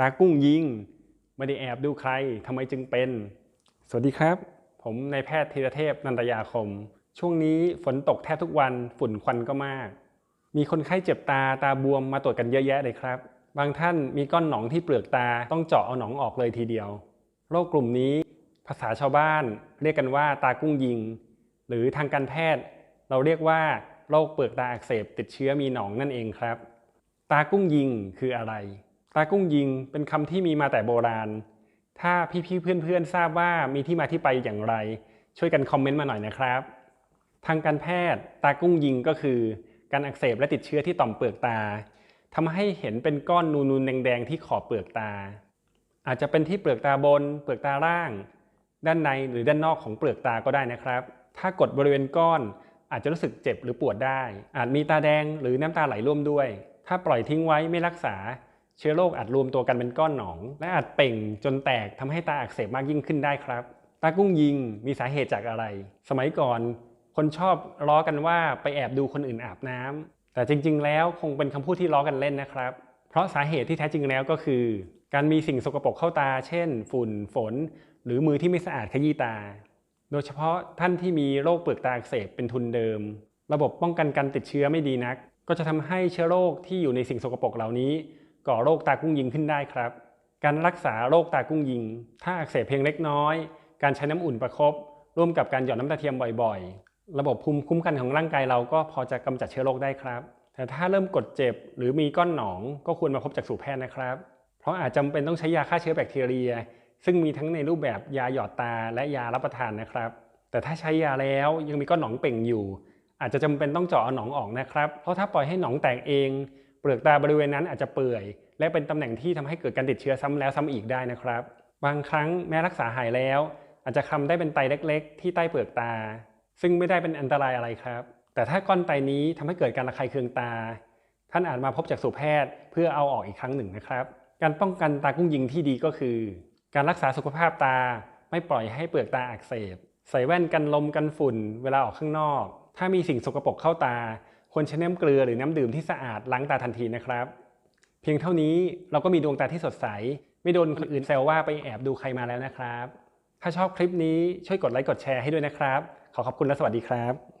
ตากุ้งยิง ไม่ได้แอบดูใครทำไมจึงเป็น สวัสดีครับ ผมนายแพทย์ธีรเทพนันตยาคม ช่วงนี้ฝนตกแทบทุกวันฝุ่นควันก็มาก มีคนไข้เจ็บตาตาบวมมาตรวจกันเยอะแยะเลยครับ บางท่านมีก้อนหนองที่เปลือกตาต้องเจาะเอาหนองออกเลยทีเดียว โรคกลุ่มนี้ ภาษาชาวบ้านเรียกกันว่าตากุ้งยิง หรือทางการแพทย์ เราเรียกว่าโรคเปลือกตาอักเสบติดเชื้อมีหนองนั่นเองครับ ตากุ้งยิงคืออะไร ตากุ้งยิงเป็นคำที่มีมาแต่โบราณ ถ้าพี่ๆเพื่อนๆทราบว่ามีที่มาที่ไปอย่างไร ช่วยกันคอมเมนต์มาหน่อยนะครับ ทางการแพทย์ตากุ้งยิงก็คือ การอักเสบและติดเชื้อที่ต่อมเปลือกตาทำให้เห็นเป็นก้อนนูนๆแดงๆที่ขอบเปลือกตา อาจจะเป็นที่เปลือกตาบน เปลือกตาล่าง ด้านในหรือด้านนอกของเปลือกตาก็ได้นะครับ ถ้ากดบริเวณก้อนอาจจะรู้สึกเจ็บหรือปวดได้ อาจมีตาแดงหรือน้ำตาไหลร่วมด้วย ถ้าปล่อยทิ้งไว้ไม่รักษา เชื้อโรคอาจรวมตัวกันเป็นก้อนหนอง และอาจเป่งจนแตกทำให้ตาอักเสบมากยิ่งขึ้นได้ครับ ตากุ้งยิงมีสาเหตุจากอะไร สมัยก่อนคนชอบล้อกันว่าไปแอบดูคนอื่นอาบน้ำแต่จริง ๆ แล้วคงเป็นคำพูดที่ล้อกันเล่นนะครับ เพราะสาเหตุที่แท้จริงแล้วก็คือ การมีสิ่งสกปรกเข้าตา เช่น ฝุ่นฝน หรือมือที่ไม่สะอาดขยี้ตา โดยเฉพาะท่านที่มีโรคเปลือกตาอักเสบเป็นทุนเดิม ระบบป้องกันการติดเชื้อไม่ดีนัก ก็จะทำให้เชื้อโรคที่อยู่ในสิ่งสกปรกเหล่านี้ ก่อโรคตากุ้งยิงขึ้นได้ครับ การรักษาโรคตากุ้งยิง ถ้าอักเสบเพียงเล็กน้อย การใช้น้ำอุ่นประคบร่วมกับการหยอดน้ำตาเทียมบ่อยๆ ระบบภูมิคุ้มกันของร่างกายเราก็พอจะกำจัดเชื้อโรคได้ครับ แต่ถ้าเริ่มกดเจ็บหรือมีก้อนหนองก็ควรมาพบจักษุแพทย์นะครับ เพราะอาจจำเป็นต้องใช้ยาฆ่าเชื้อแบคทีเรีย ซึ่งมีทั้งในรูปแบบยาหยอดตาและยารับประทานนะครับ แต่ถ้าใช้ยาแล้วยังมีก้อนหนองเป่งอยู่ อาจจะจำเป็นต้องเจาะเอาหนองออกนะครับ เพราะถ้าปล่อยให้หนองแตกเอง เปลือกตาบริเวณนั้นอาจจะเปื่อย และเป็นตำแหน่งที่ทำให้เกิดการติดเชื้อซ้ำแล้วซ้ำอีกได้นะครับ บางครั้งแม้รักษาหายแล้ว อาจจะคลำได้เป็นไตเล็ก ๆ ที่ใต้เปลือกตา ซึ่งไม่ได้เป็นอันตรายอะไรครับ แต่ถ้าก้อนไตนี้ทำให้เกิดการระคายเคืองตา ท่านอาจมาพบจักษุแพทย์เพื่อเอาออกอีกครั้งหนึ่งนะครับ การป้องกันตากุ้งยิงที่ดีก็คือ การรักษาสุขภาพตาไม่ปล่อยให้เปลือกตาอักเสบ ใส่แว่นกันลมกันฝุ่น เวลาออกข้างนอก ถ้ามีสิ่งสกปรกเข้าตา ควรใช้น้ำเกลือหรือน้ำดื่มที่สะอาดล้างตาทันทีนะครับ เพียงเท่านี้เราก็มีดวงตาที่สดใส ไม่โดนคนอื่นแซวว่าไปแอบดูใครมาแล้วนะครับ ถ้าชอบคลิปนี้ช่วยกดไลค์กดแชร์ให้ด้วยนะครับ ขอขอบคุณและสวัสดีครับ